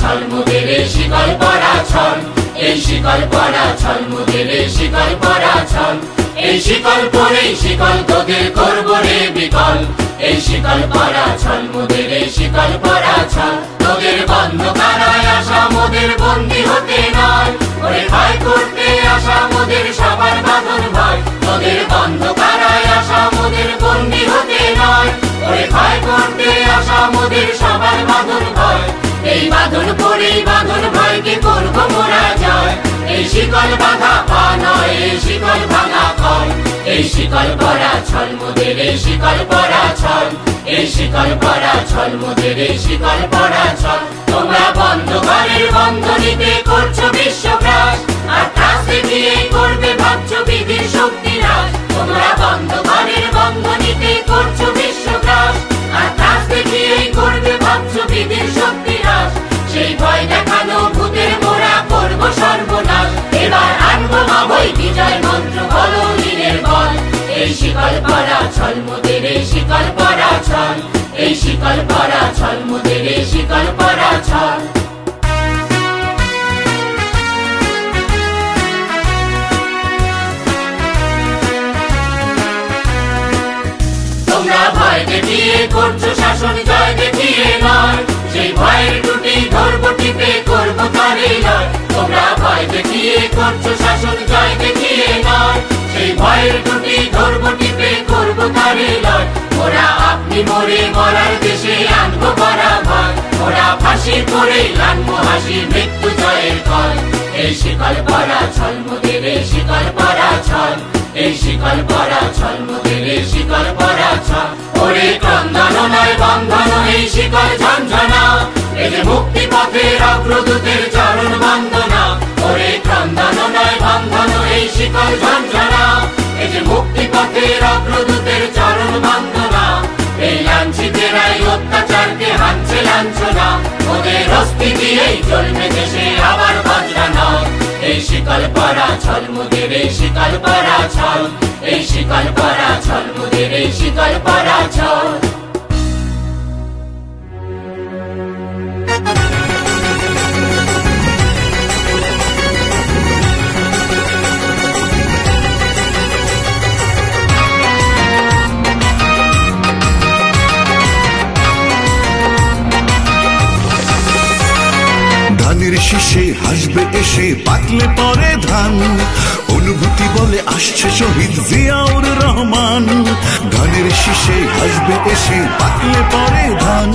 ছল মুদের এই শিকল পরা ছল, এই শিকল পরা ছল মুদের এই শিকল পরা ছল, এই শিকল পরে শিকল তোদের করব রে বিকল, এই শিকল পরা ছল এই শিকল পরা ছল তোদের বন্ধ কারায় আসা মোদের বন্দি হতে নয়, ওরে ভয় করতে আসা মোদের সবার বাঁধন ভয় তোদের বন্ধ কারায় আসা মোদের বন্দি হতে নয়, ওরে ভয় করতে আসা মোদের সবার বাঁধন ভয়। এই বাঁধন পরে, বাঁধন ভয়কে করব মোরা যায় এই শিকল বাধা পা নয়, এই শিকল ভাঙা কল। এই শিকল পরা ছল মোদের, এই শিকল পরা ছল। এই শিকল পরা ছল মোদের, এই শিকল পরা ছল। তোমরা বন্ধ ঘরের বন্ধনীতে করছ বিশ্বগ্রাস আর ত্রাস দেখিয়ে করবে ভাবছ বিধির শক্তি হ্রাস। তোমরা বন্ধ ঘরের বন্ধনীতে করছ বিশ্বগ্রাস আর ত্রাস দেখিয়ে করবে ভাবছ বিধির পরা ছল এই শিকল পরা ছল মোদের এই শিকল পরা ছল তোমরা ভয় দেখিয়ে করছ শাসন জয় দেখিয়ে নয়। সেই ভয়ের টুটি ধরবো, টিপে করব তারে নয়। তোমরা ভয় দেখিয়ে ফাঁসি করে আনব হাসি, মৃত্যু জয়ের ফল এই শিকল পরা ছল, মোদের এই শিকল পরা ছল। এই শিকল পরা ছল, মোদের এই শিকল পরা ছল। ওরে ক্রন্দন নয়, বন্ধন, এই শিকল ঝঞ্ঝনা এই যে মুক্তি পথের অগ্রদূতের চরণ বন্দনা। ওরে ক্রন্দন নয়, বন্ধন, এই শিকল ঝঞ্ঝনা এই যে মুক্তি পথের অগ্রদূতের অস্থি দিয়েই চলবে দেশে আবার বজরা নয় এই শিকল পরা ছল মুদের, এই শিকল পরা ছল। এই মুদের, এই শিকল পরা ছল। ধানের শীষে হাসবে এসে পাকলে পরে ধান। অনুভূতি বলে, আসছে শহীদ জিয়াউর রহমান। ধানের শীষে হাসবে এসে পাকলে পরে ধান।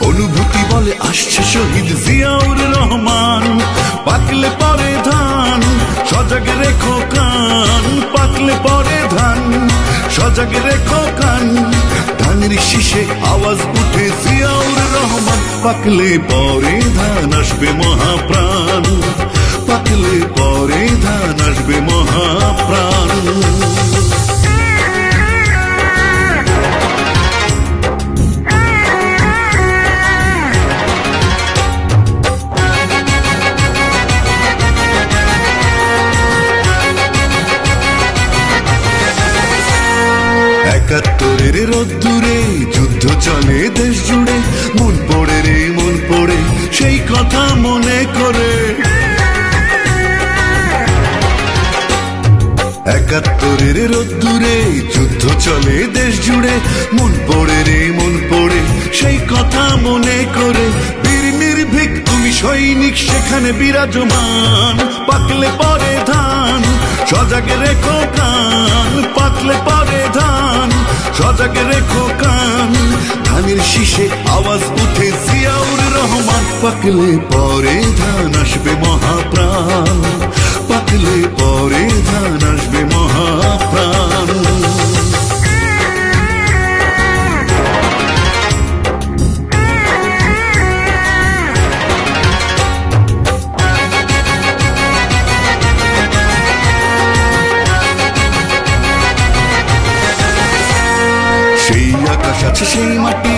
অনুভূতি বলে, আসছে শহীদ জিয়াউর রহমান। পাকলে পরে ধান, সজাগ রেখো কান। পাকলে পরে ধান, সজাগ রেখো কান। ধানের শীষে আওয়াজ উঠে জিয়াউর রহমান পাকলে পরে ধান আসবে মহাপ্রাণ, পাকলে পরে ধান আসবে মহাপ্রাণ। একাত্তরের রোদ্দুরে, যুদ্ধ চলে দেশ জুড়ে মন পড়ে কথা মনে করে। একাত্তরের রোদ্দুরে যুদ্ধ চলে, দেশ জুড়ে মন পড়ে রে, মন পড়ে, সেই কথা মনে করে। বীর নির্ভীক, তুমি সৈনিক, সেখানে বিরাজমান, পাকলে পরে ধান, সজাগে রেখো পাকলে পরে ধান আসবে মহাপ্রাণ, পাকলে পরে ধান আসবে মহাপ্রাণ। সেই আকাশ আছে সেই মাটি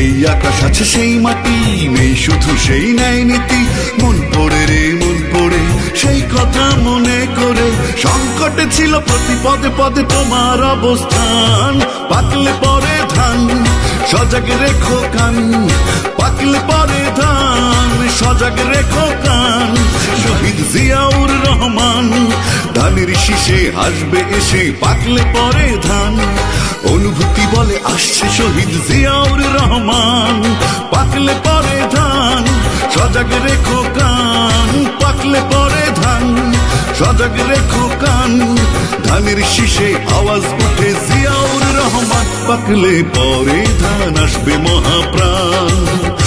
সেই আকাশ আছে সেই মাটি, নেই শুধু সেই ন্যায় নীতি। মন পড়ে রে, মন পড়ে, সেই কথা মনে করে। সংকটে ছিল প্রতি পদে পদে তোমার অবস্থান। পাকলে পরে ধান, সজাগ রেখো কান। পাকলে পরে ধান, সজাগ রেখো কান। শহীদ জিয়াউর রহমান, ধানের শীষে হাসবে এসে পাকলে পরে ধান। অনুভূতি বলে, আসছে শহীদ জিয়াউর রহমান। পাকলে পরে ধান, সজাগ রেখো কান পাকলে পরে ধান, সজাগ রেখো কান ধানের শীষে আওয়াজ উঠে, জিয়াউর রহমান, পাকলে পরে ধান, আসবে মহাপ্রাণ।